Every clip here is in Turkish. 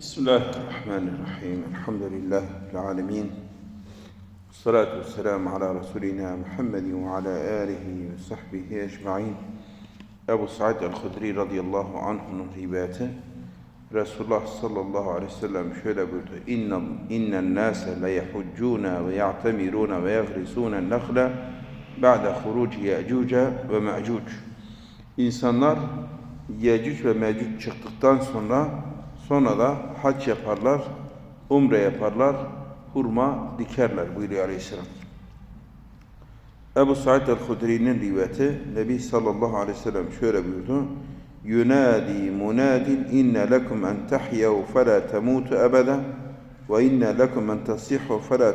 Bismillahirrahmanirrahim. Elhamdülillahi alemin. Salatu vesselamu ala Resulina Muhammedin ve ala alihi ve sahbihi ecma'in. Ebu Sa'id el-Hudri radıyallahu anh'un rivayeti Resulullah sallallahu aleyhi ve sellem şöyle buyurdu. İnne, innen nase le yehuccuna ve ya'temiruna ve yagrisuna nekhle ba'de huruci ye'cuce ve me'cuc. İnsanlar Yecüc ve Mecüc çıktıktan sonra sonra da hac yaparlar, umre yaparlar, hurma dikerler buyuruyor Aleyhisselam. Ebu Said el-Hudri'nin rivayeti Nebi sallallahu aleyhi ve sellem şöyle buyurdu. Yunadi munadin inne lekum en tahyav fela temutu ebeda ve inne lekum en tasihu fela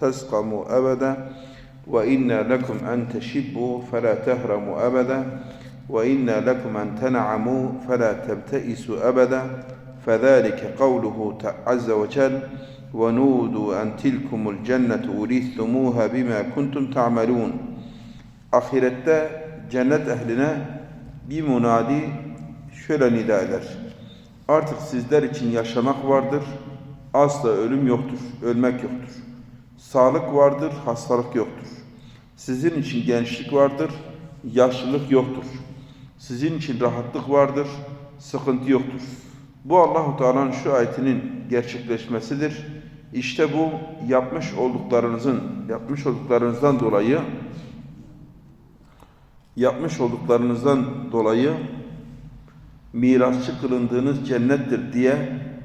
tezkamu ebeda ve inne lekum en teşibbu fela tehramu ebeda ve inne lekum en ten'amu fela tebteisu ebeda فذلك قوله عز وجل ونودوا أن تلكم الجنة أورثتموها بما كنتم تعملون Ahirette cennet ehline bir munadi şöyle nida eder. Artık sizler için yaşamak vardır, asla ölüm yoktur, ölmek yoktur. Sağlık vardır, hastalık yoktur. Sizin için gençlik vardır, yaşlılık yoktur. Sizin için rahatlık vardır, sıkıntı yoktur. Bu Allahu Teala'nın şu ayetinin gerçekleşmesidir. İşte bu yapmış olduklarınızın, yapmış olduklarınızdan dolayı yapmış olduklarınızdan dolayı mirasçı kılındığınız cennettir diye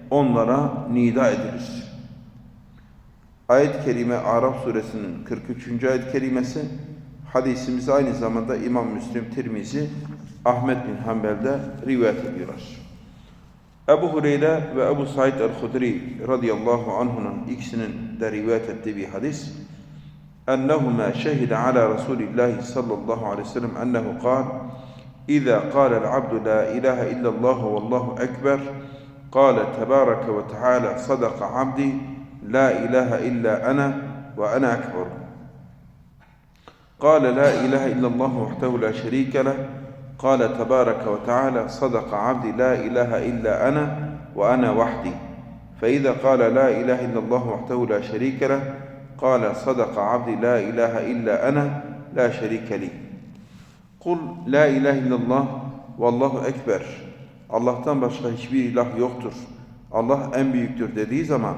onlara nida edilir. Ayet-i Kerime Araf suresinin 43. ayet-i kerimesi hadisimizi aynı zamanda İmam Müslim Tirmizi Ahmet bin Hanbel'de rivayet ediyorlar. Ebu Hureyre ve Ebu Said el-Hudri radıyallahu anhunun ikisinin de rivayet ettiği bir hadis. أنهما شهد على رسول الله صلى الله عليه وسلم أنه قال إذا قال العبد لا إله إلا الله والله أكبر قال تبارك وتعالى صدق عبدي لا إله إلا أنا وأنا أكبر قال لا إله إلا الله وحده لا شريك له قال تبارك وتعالى صدق عبدي لا إله إلا أنا وأنا وحدي فإذا قال لا إله إلا الله وحده لا شريك له قال صدق عبدي لا إله إلا أنا لا شريك لي قل لا إله إلا الله والله أكبر Allah'tan başka hiçbir ilah yoktur. Allah en büyüktür dediği zaman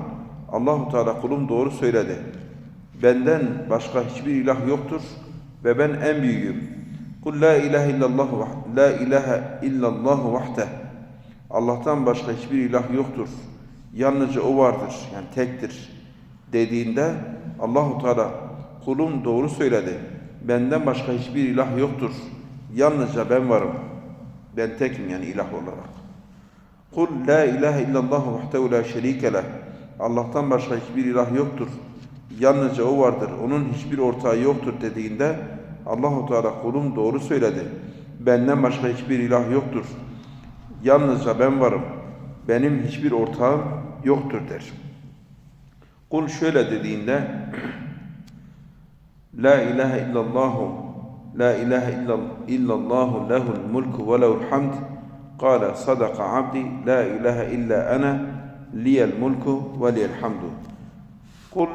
Allahu Teala kulum doğru söyledi. Benden başka hiçbir ilah yoktur ve ben en büyüğüm. Kul la ilahe illallah la ilahe illallah vahde. Allah'tan başka hiçbir ilah yoktur. Yalnızca o vardır. Yani tektir. Dediğinde Allahu Teala kulum doğru söyledi. Benden başka hiçbir ilah yoktur. Yalnızca ben varım. Ben tekim yani ilah olarak. Kul la ilahe illallah vahdehu la şerike leh. Allah'tan başka hiçbir ilah yoktur. Yalnızca o vardır. Onun hiçbir ortağı yoktur dediğinde Allahu Teala kulum doğru söyledi. Benden başka hiçbir ilah yoktur. Yalnızca ben varım. Benim hiçbir ortağım yoktur der. Kul şöyle dediğinde La ilahe illallahu La ilahe illallahu lehul mulku ve lehul hamd Kale sadaka abdi La ilahe illa ana liyel mulku ve liyel hamdu Kul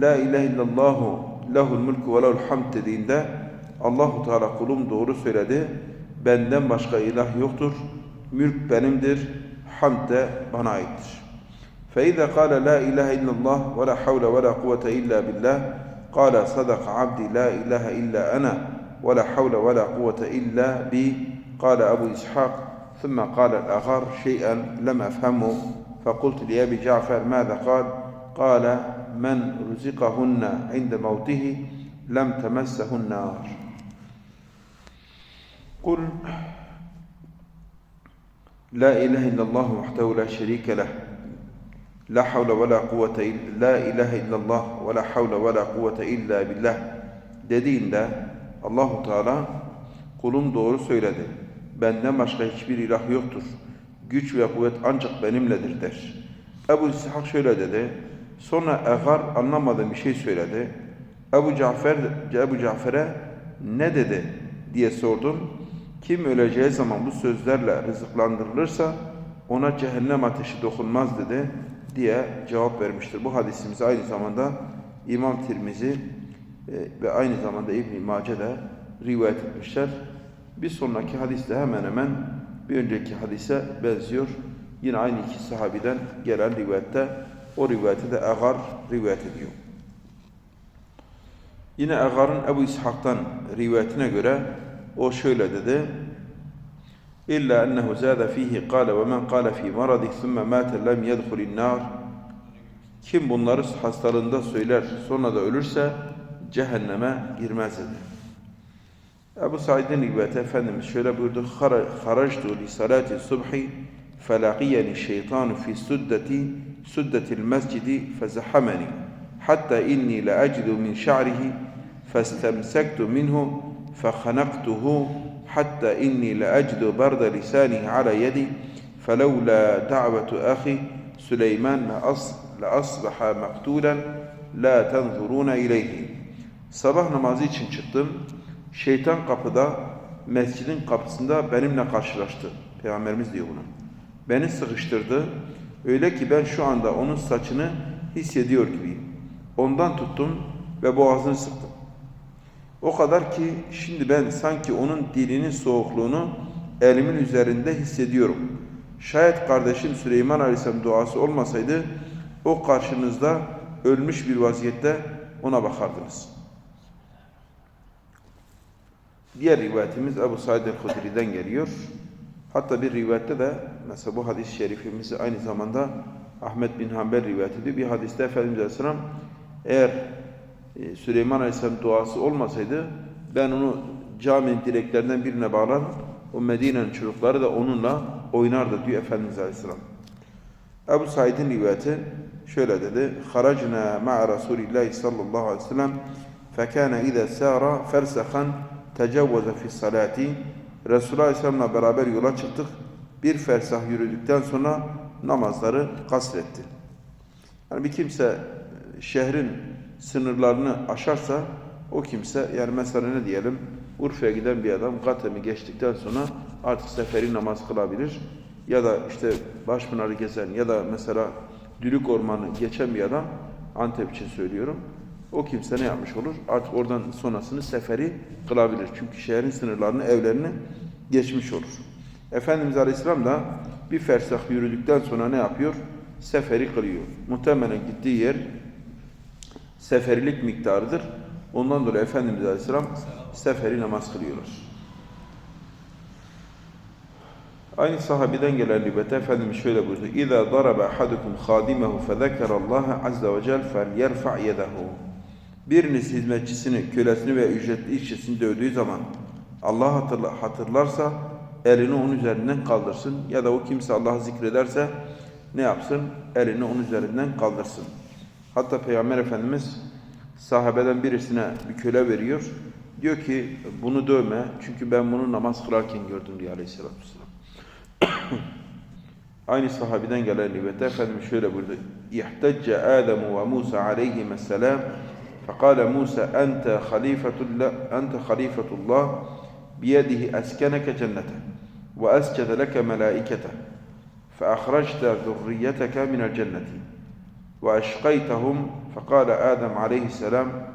La ilahe illallahu lehul mulku ve lehul hamd dediğinde Allahu Teala kulum doğru söyledi. Benden başka ilah yoktur. Mülk benimdir. Hamd de bana aittir. فإذا قال لا إله إلا الله ولا حول ولا قوة إلا بالله قال صدق عبدي لا إله إلا أنا ولا حول ولا قوة إلا بي قال أبو إسحاق ثم قال الآخر شيئا لم أفهمه فقلت لأبي جعفر ماذا قال قال من رزقهن عند موته لم تمسه النار قل لا إله إلا الله وحده لا شريك له لا حول ولا قوة إلا لا إله إلا الله ولا حول ولا kuvvete illa billah dediğinde Allahu Teala kulum doğru söyledi. Benden başka hiçbir ilah yoktur. Güç ve kuvvet ancak benimledir der. Ebu İshak şöyle dedi. Sonra Egar anlamadığım bir şey söyledi. Ebu Cafer Ebu Cafer'e ne dedi diye sordum. Kim öleceği zaman bu sözlerle rızıklandırılırsa ona cehennem ateşi dokunmaz dedi diye cevap vermiştir. Bu hadisimizi aynı zamanda İmam Tirmizi e, ve aynı zamanda İbn-i de rivayet etmişler. Bir sonraki hadis de hemen hemen bir önceki hadise benziyor. Yine aynı iki sahabiden gelen rivayette o rivayeti de Agar rivayet ediyor. Yine Agar'ın Ebu İshak'tan rivayetine göre o şöyle dedi. İlla ennehu zâde fihi kâle ve men kâle fî maradih thumme mâte lem yedhulin nâr. Kim bunları hastalığında söyler sonra da ölürse cehenneme girmez dedi. Ebu Said'in rivayeti Efendimiz şöyle buyurdu. Haractu li salati subhi felakiyeni şeytanu fi suddeti suddetil mescidi fezahameni hatta inni la ecidu min şa'rihi festemsektu minhu فخنقته حتى إني لأجد برد لسانه على يدي فلولا دعوة أخي سليمان لأص- لأصبح مقتولا لا تنظرون إليه Sabah namazı için çıktım. Şeytan kapıda, mescidin kapısında benimle karşılaştı. Peygamberimiz diyor bunu. Beni sıkıştırdı. Öyle ki ben şu anda onun saçını hissediyor gibiyim. Ondan tuttum ve boğazını sıktım. O kadar ki şimdi ben sanki onun dilinin soğukluğunu elimin üzerinde hissediyorum. Şayet kardeşim Süleyman Aleyhisselam duası olmasaydı o karşınızda ölmüş bir vaziyette ona bakardınız. Diğer rivayetimiz Ebu Said el-Hudri'den geliyor. Hatta bir rivayette de mesela bu hadis-i şerifimizi aynı zamanda Ahmet bin Hanbel rivayet ediyor. Bir hadiste Efendimiz Aleyhisselam eğer Süleyman Aleyhisselam duası olmasaydı ben onu caminin direklerinden birine bağlar o Medine'nin çocukları da onunla oynardı diyor Efendimiz Aleyhisselam. Ebu Said'in rivayeti şöyle dedi. Haracna ma'a Resulillahi sallallahu aleyhi ve sellem fekâne izâ sâra fersakhan tecevveze fi salati Resulullah Aleyhisselam'la beraber yola çıktık. Bir fersah yürüdükten sonra namazları kasretti. Yani bir kimse şehrin sınırlarını aşarsa o kimse yani mesela ne diyelim Urfa'ya giden bir adam Gatem'i geçtikten sonra artık seferi namaz kılabilir. Ya da işte Başpınar'ı gezen ya da mesela Dülük Ormanı geçen bir adam Antep için söylüyorum. O kimse ne yapmış olur? Artık oradan sonrasını seferi kılabilir. Çünkü şehrin sınırlarını, evlerini geçmiş olur. Efendimiz Aleyhisselam da bir fersah yürüdükten sonra ne yapıyor? Seferi kılıyor. Muhtemelen gittiği yer seferilik miktarıdır. Ondan dolayı Efendimiz Aleyhisselam seferi namaz kılıyorlar. Aynı sahabeden gelen rivayette Efendimiz şöyle buyurdu. Daraba ahadukum khadimehu fezekera Allah azze ve cel felyerfa yedehu. Biriniz hizmetçisini, kölesini ve ücretli işçisini dövdüğü zaman Allah hatırla, hatırlarsa elini onun üzerinden kaldırsın ya da o kimse Allah'ı zikrederse ne yapsın? Elini onun üzerinden kaldırsın. Hatta Peygamber Efendimiz sahabeden birisine bir köle veriyor. Diyor ki bunu dövme çünkü ben bunu namaz kılarken gördüm diyor aleyhissalatü vesselam. Aynı sahabeden gelen rivayette Efendimiz şöyle buyurdu. İhtecce Adem ve Musa aleyhisselam فقال موسى أنت خليفة الله أنت خليفة الله بيده أسكنك جنته وأسجد لك ملائكته فأخرجت ذريتك من الجنة وأشقيتهم فقال آدم عليه السلام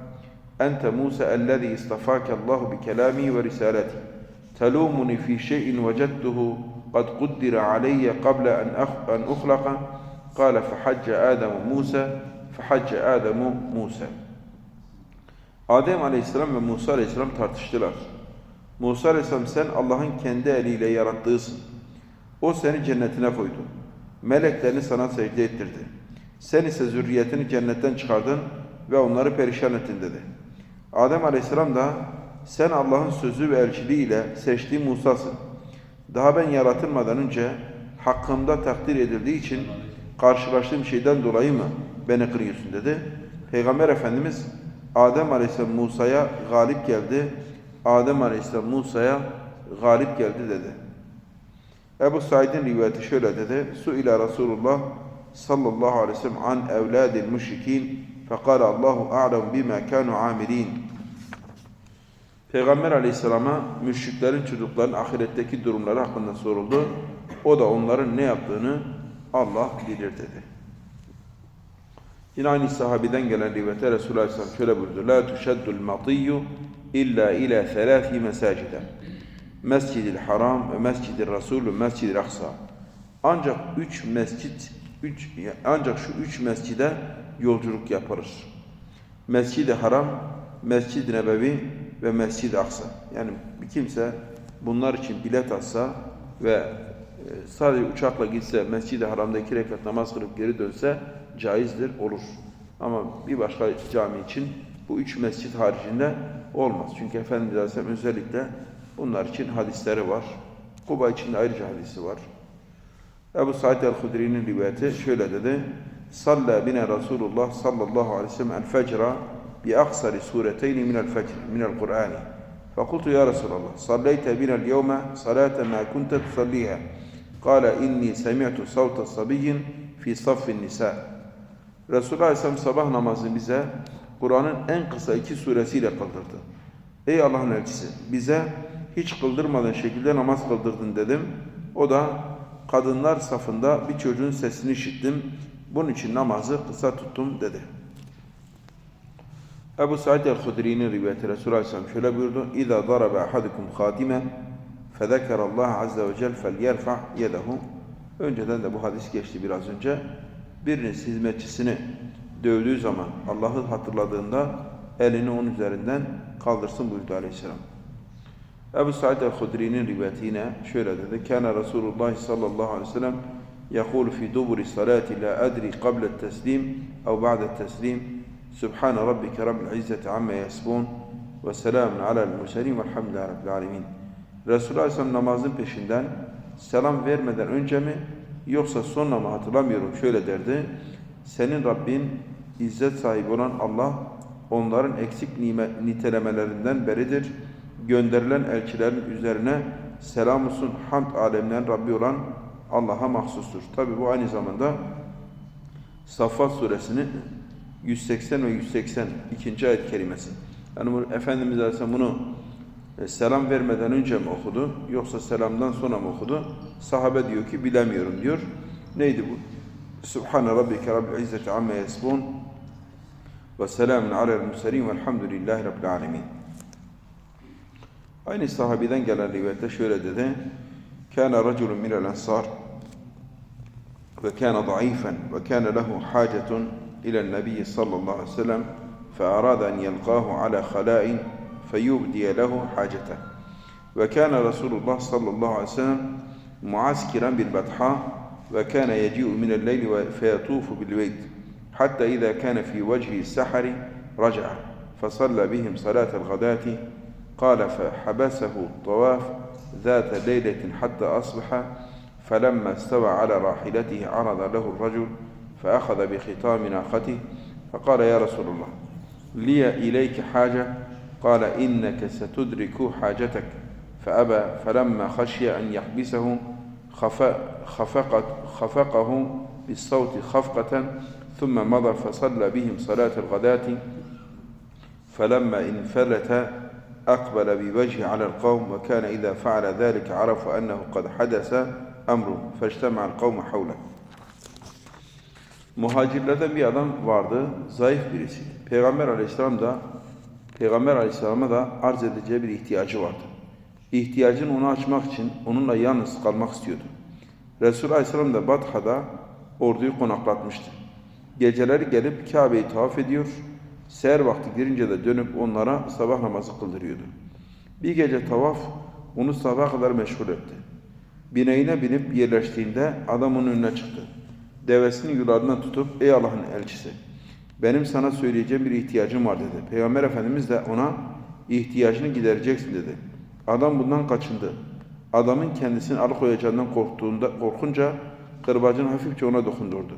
أنت موسى الذي اصطفاك الله بكلامي ورسالتي تلومني في شيء وجدته قد قدر علي قبل أن أخ- أن أخلق قال فحج آدم موسى فحج آدم موسى Adem Aleyhisselam ve Musa Aleyhisselam tartıştılar. Musa Aleyhisselam sen Allah'ın kendi eliyle yarattığısın. O seni cennetine koydu. Meleklerini sana secde ettirdi. Sen ise zürriyetini cennetten çıkardın ve onları perişan ettin dedi. Adem Aleyhisselam da sen Allah'ın sözü ve elçiliğiyle seçtiği Musa'sın. Daha ben yaratılmadan önce hakkımda takdir edildiği için karşılaştığım şeyden dolayı mı beni kırıyorsun dedi. Peygamber Efendimiz Adem Aleyhisselam Musa'ya galip geldi. Adem Aleyhisselam Musa'ya galip geldi dedi. Ebu Said'in rivayeti şöyle dedi. Su ila Resulullah sallallahu aleyhi ve sellem an evladil müşrikin fekala Allahu a'lem bima kanu amilin. Peygamber aleyhisselama müşriklerin çocukların ahiretteki durumları hakkında soruldu. O da onların ne yaptığını Allah bilir dedi. Yine aynı sahabeden gelen rivayette Resulullah Aleyhisselam şöyle buyurdu. La tuşeddul matiyyu illa ila thelâfi mesacide. Mescid-i Haram ve Mescid-i Resul ve Mescid-i Aksa. Ancak üç mescit, üç, ancak şu üç mescide yolculuk yaparız. Mescid-i Haram, Mescid-i Nebevi ve Mescid-i Aksa. Yani bir kimse bunlar için bilet alsa ve e, sadece uçakla gitse Mescid-i Haram'da iki rekat namaz kılıp geri dönse caizdir, olur. Ama bir başka cami için bu üç mescit haricinde olmaz. Çünkü Efendimiz Aleyhisselam özellikle bunlar için hadisleri var. Kuba için de ayrıca hadisi var. Ebu Said el-Hudri'nin rivayeti şöyle dedi. Salla bine Resulullah sallallahu aleyhi ve sellem el-fecra bi aksari sureteyni minel fecr, minel Kur'ani. فقلت يا رسول الله صليت بنا اليوم صلاة ما كنت تصليها قال إني سمعت صوت صبي في صف النساء Resulullah Aleyhisselam sabah namazını bize Kur'an'ın en kısa iki suresiyle kıldırdı. Ey Allah'ın elçisi bize hiç kıldırmadığın şekilde namaz kıldırdın dedim. O da kadınlar safında bir çocuğun sesini işittim. Bunun için namazı kısa tuttum dedi. Ebu Said el-Hudri'nin rivayeti Resulullah Aleyhisselam şöyle buyurdu. İza daraba ahadukum khatimen fezekere Allah azze ve cel felyerfa yedehu. Önceden de bu hadis geçti biraz önce. Biriniz hizmetçisini dövdüğü zaman Allah'ı hatırladığında elini onun üzerinden kaldırsın buyurdu Aleyhisselam. Ebu Said el-Hudri'nin rivayeti yine şöyle dedi. Kana Resulullah sallallahu aleyhi ve sellem يقول في دبر الصلاة لا أدري قبل التسليم أو بعد التسليم سبحان ربك رب العزة عما يصفون وسلام على المرسلين والحمد لله رب العالمين Resulullah Aleyhisselam namazın peşinden selam vermeden önce mi yoksa sonra mı hatırlamıyorum şöyle derdi. Senin Rabbin izzet sahibi olan Allah onların eksik nime- nitelemelerinden beridir. Gönderilen elçilerin üzerine selam olsun hamd alemlerin Rabbi olan Allah'a mahsustur. Tabi bu aynı zamanda Saffat suresinin 180 ve 182. ayet kerimesi. Yani bu, Efendimiz Aleyhisselam bunu e, selam vermeden önce mi okudu yoksa selamdan sonra mı okudu? Sahabe diyor ki bilemiyorum diyor. Neydi bu? Subhane rabbike rabbil izzeti amme yasbun ve selamun alel murselin velhamdülillahi rabbil alemin. Aynı sahabeden gelen rivayette şöyle dedi. كان رجل من الأنصار وكان ضعيفا وكان له حاجة إلى النبي صلى الله عليه وسلم فأراد أن يلقاه على خلاء فيبدي له حاجته وكان رسول الله صلى الله عليه وسلم معسكرا بالبطحاء وكان يجيء من الليل فيطوف بالبيت حتى إذا كان في وجه السحر رجع فصلى بهم صلاة الغداة قال فحبسه الطواف ذات ليلة حتى أصبح فلما استوى على راحلته عرض له الرجل فأخذ بختام ناقته فقال يا رسول الله لي إليك حاجة؟ قال إنك ستدرك حاجتك. فأبى فلما خشي أن يحبسه خف- خفقت خفقه بالصوت خفقة ثم مضى فصلى بهم صلاة الغداة فلما انفلت أقبل بوجهه على القوم وكان إذا فعل ذلك عرفوا أنه قد حدث أمر فاجتمع القوم حوله Muhacirlerden bir adam vardı, zayıf birisi. Peygamber aleyhisselam da Peygamber aleyhisselama da arz edeceği bir ihtiyacı vardı. İhtiyacını onu açmak için onunla yalnız kalmak istiyordu. Resulullah aleyhisselam da Batha'da orduyu konaklatmıştı. Geceleri gelip Kabe'yi tavaf ediyor, seher vakti girince de dönüp onlara sabah namazı kıldırıyordu. Bir gece tavaf onu sabaha kadar meşgul etti. Bineğine binip yerleştiğinde adam onun önüne çıktı. Devesini yularından tutup ey Allah'ın elçisi benim sana söyleyeceğim bir ihtiyacım var dedi. Peygamber Efendimiz de ona ihtiyacını gidereceksin dedi. Adam bundan kaçındı. Adamın kendisini alıkoyacağından korktuğunda, korkunca kırbacını hafifçe ona dokundurdu.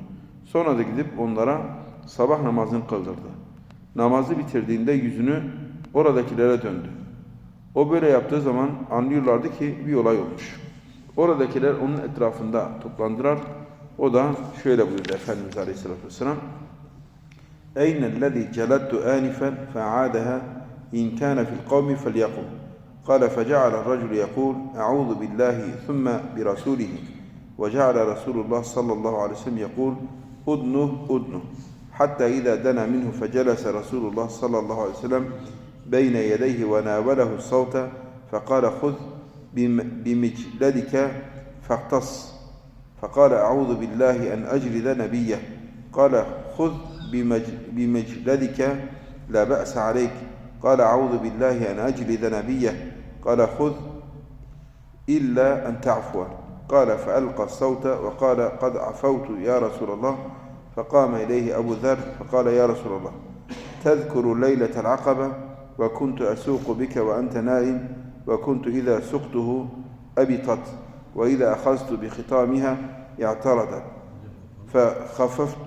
Sonra da gidip onlara sabah namazını kıldırdı. Namazı bitirdiğinde yüzünü oradakilere döndü. O böyle yaptığı zaman anlıyorlardı ki bir olay olmuş. Oradakiler onun etrafında toplandılar. O da şöyle buyurdu Efendimiz Aleyhisselatü Vesselam. Eyne ellezî celattu ânifen fe'âdeha إن كان في القوم فليقم قال فجعل الرجل يقول أعوذ بالله ثم برسوله وجعل رسول الله صلى الله عليه وسلم يقول أدنه أدنه حتى إذا دنا منه فجلس رسول الله صلى الله عليه وسلم بين يديه وناوله الصوت فقال خذ بم- بمجلدك فاقتص. فقال أعوذ بالله أن أجلد نبيه. قال خذ بمج- بمجلدك لا بأس عليك. قال أعوذ بالله أن أجلد نبيه. قال خذ إلا أن تعفو. قال فألقى الصوت وقال قد عفوت يا رسول الله. فقام إليه أبو ذر فقال يا رسول الله تذكر ليلة العقبة وكنت أسوق بك وأنت نائم وكنت إذا سقته أبطت وإذا أخذت بختامها اعترضت. فخففت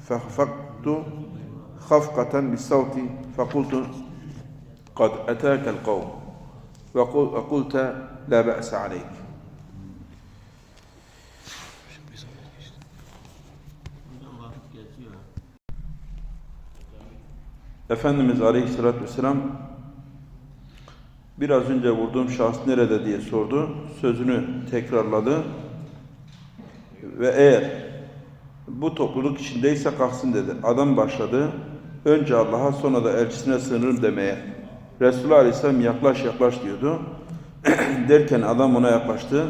فخفقت خفقة بالصوت فقلت قد أتاك القوم وقل- وقلت لا بأس عليك. Efendimiz Aleyhisselatü Vesselam biraz önce vurduğum şahıs nerede diye sordu. Sözünü tekrarladı. Ve eğer bu topluluk içindeyse kalksın dedi. Adam başladı. Önce Allah'a sonra da elçisine sığınırım demeye. Resulullah Aleyhisselam yaklaş yaklaş diyordu. Derken adam ona yaklaştı.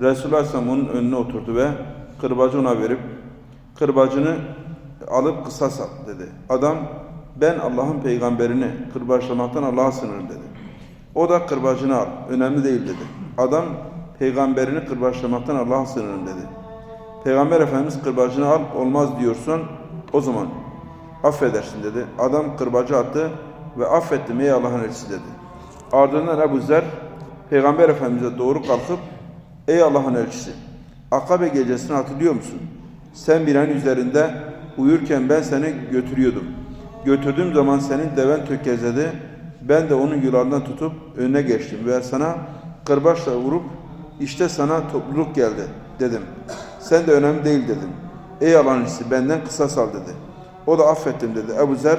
Resulullah Aleyhisselam onun önüne oturdu ve kırbacı ona verip kırbacını alıp kısas al dedi. Adam ben Allah'ın peygamberini kırbaçlamaktan Allah'a sığınırım dedi. O da kırbacını al. Önemli değil dedi. Adam peygamberini kırbaçlamaktan Allah'a sığınırım dedi. Peygamber Efendimiz kırbacını al olmaz diyorsun o zaman affedersin dedi. Adam kırbacı attı ve affettim ey Allah'ın elçisi dedi. Ardından Ebu Zer Peygamber Efendimiz'e doğru kalkıp ey Allah'ın elçisi Akabe gecesini hatırlıyor musun? Sen binenin üzerinde uyurken ben seni götürüyordum. Götürdüğüm zaman senin deven tökezledi. Ben de onun yularından tutup önüne geçtim ve sana kırbaçla vurup işte sana topluluk geldi dedim. Sen de önemli değil dedim. Ey elçisi benden kısas al dedi. O da affettim dedi. Ebu Zer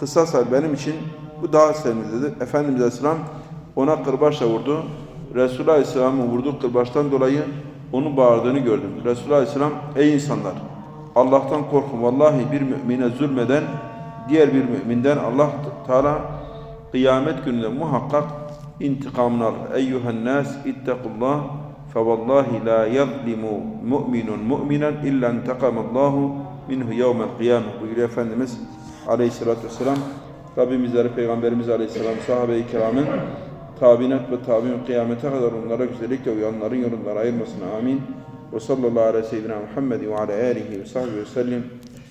kısas al benim için bu daha sevimli dedi. Efendimiz Aleyhisselam ona kırbaçla vurdu. Resulullah Aleyhisselam'ın vurduğu kırbaçtan dolayı onun bağırdığını gördüm. Resulullah Aleyhisselam ey insanlar Allah'tan korkun. Vallahi bir mümine zulmeden diğer bir müminden Allah Teala kıyamet gününde muhakkak intikamını alır. Eyyühen nas ittakullah fevallahi la yazlimu mu'minun mu'minen illa intekamallahu minhu yevmel kıyamet buyuruyor Efendimiz Aleyhisselatü Vesselam. Rabbimizleri Peygamberimiz Aleyhisselam sahabe-i kiramın tabinat ve tabiun kıyamete kadar onlara güzellikle uyanların yolundan ayırmasın. Amin. Ve sallallahu aleyhi ve seyyidina Muhammed ve ala alihi ve sahbihi ve